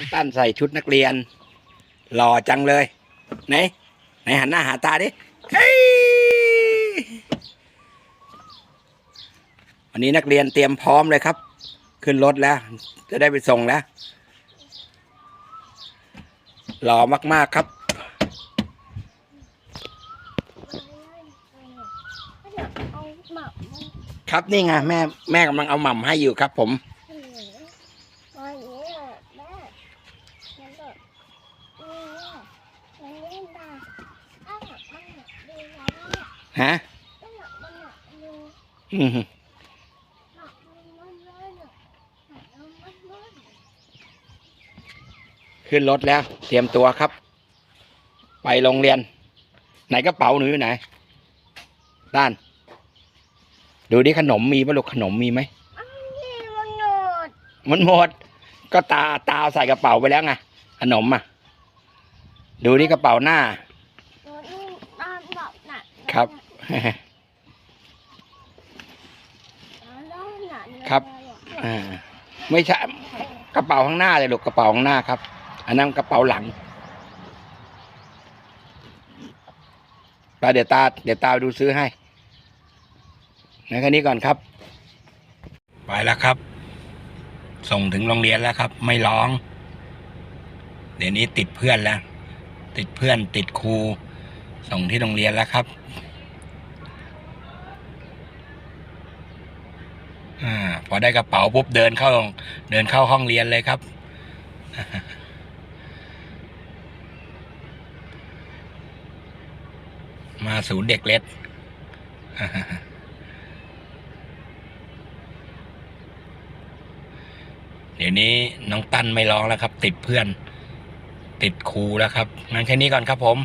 น้องตั้นใส่ชุดนักเรียน หล่อจังเลย ไหน ไหนหันหน้าหาตาดิเฮ้ยวันนี้นักเรียนเตรียมพร้อมเลยครับ ขึ้นรถแล้ว จะได้ไปส่งแล้วหล่อมาก ๆ ครับเอาหมักมันครับนี่ไงแม่แม่กำลังเอาหม่ำให้อยู่ครับผม นเลยขึ้นรถแล้ว เตรียมตัวครับ ไปโรงเรียน ไหนกระเป๋าหนูอยู่ไหน ด้าน ดูดิขนมมีปะลูกขนมมีไหมอ้าวนี่มันหนวดมันหมด ก็ตาตาเอาใส่กระเป๋าไปแล้วไงขนมอะ ดูดิกระเป๋าหน้า หนวดนี่ตามแบบหนักครับครับ อ่าไม่ใช่กระเป๋าข้างหน้าเลยลูกกระเป๋าข้างหน้าครับ อันนั้นกระเป๋าหลังไปเดี๋ยวตาเดี๋ยวตาดูซื้อให้ในแค่นี้ก่อนครับ ไปแล้วครับ ส่งถึงโรงเรียนแล้วครับ ไม่ร้อง เดี๋ยวนี้ติดเพื่อนแล้ว ติดเพื่อนติดครู ส่งที่โรงเรียนแล้วครับอพอได้กระเป๋าปุ๊บเดินเข้าเดินเข้าห้องเรียนเลยครับ มาศูนย์เด็กเล็กเดี๋ยวนี้น้องตั้นไม่ร้องแล้วครับ ติดเพื่อน ติดครูแล้วครับงั้นแค่นี้ก่อนครับผม